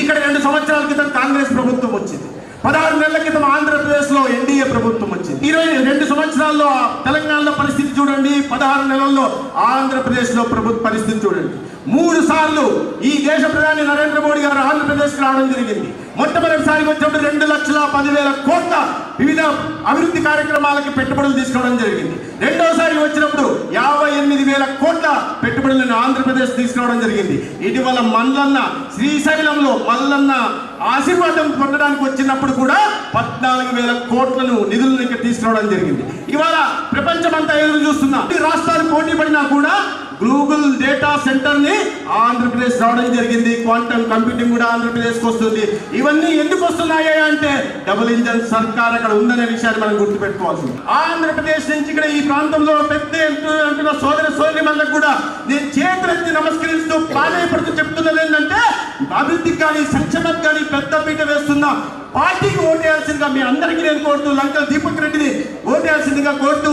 ఇక్కడ రెండు సంవత్సరాల క్రితం కాంగ్రెస్ ప్రభుత్వం వచ్చింది. పదహారు నెలల క్రితం ఆంధ్రప్రదేశ్లో ఎన్డీఏ ప్రభుత్వం వచ్చింది. ఇరవై రెండు సంవత్సరాల్లో తెలంగాణలో పరిస్థితి చూడండి పదహారు నెలల్లో ఆంధ్రప్రదేశ్లో ప్రభుత్వ పరిస్థితి చూడండి. మూడు సార్లు ఈ దేశ ప్రధాని నరేంద్ర మోడీ గారు ఆంధ్రప్రదేశ్ రావడం జరిగింది. మొట్టమొదటిసారి వచ్చినప్పుడు రెండు లక్షల పదివేల కోట్ల వివిధ అభివృద్ధి కార్యక్రమాలకి పెట్టుబడులు తీసుకోవడం జరిగింది. రెండోసారి వచ్చినప్పుడు యాభై పెట్టుబడులను తీసుకురావడం జరిగింది. ఇటీవల మల్లన్న శ్రీశైలంలో మల్లన్న ఆశీర్వాదం పొందడానికి వచ్చినప్పుడు కూడా పద్నాలుగు వేల కోట్లను నిధులను ఇక్కడ తీసుకురావడం జరిగింది. ఇవాళ ప్రపంచమంతా ఎదురు చూస్తున్నా. రాష్ట్రాలు పోటీ పడినా కూడా గూగుల్ డేటా సెంటర్ని ఆంధ్రప్రదేశ్ రావడం జరిగింది. క్వాంటమ్ కంప్యూటింగ్ కూడా ఆంధ్రప్రదేశ్కు వస్తుంది. ఇవన్నీ ఎందుకు వస్తున్నాయి అంటే డబుల్ ఇంజన్ సర్కార్ అక్కడ ఉందనే విషయాన్ని మనం గుర్తుపెట్టుకోవాల్సింది. ఆంధ్రప్రదేశ్ నుంచి ఇక్కడ ఈ ప్రాంతంలో పెద్ద ఎత్తున నమస్కరిస్తూ ప్రాధాన్యపడుతూ చెప్తున్నది ఏంటంటే అభివృద్ధికి కానీ సంక్షేమానికి కానీ పెద్దపీట వేస్తున్న పార్టీకి ఓటేయాల్సిందిగా మీ అందరికీ నేను కోరుతూ లంకల దీపక్ రెడ్డిని ఓటేయాల్సిందిగా కోరుతూ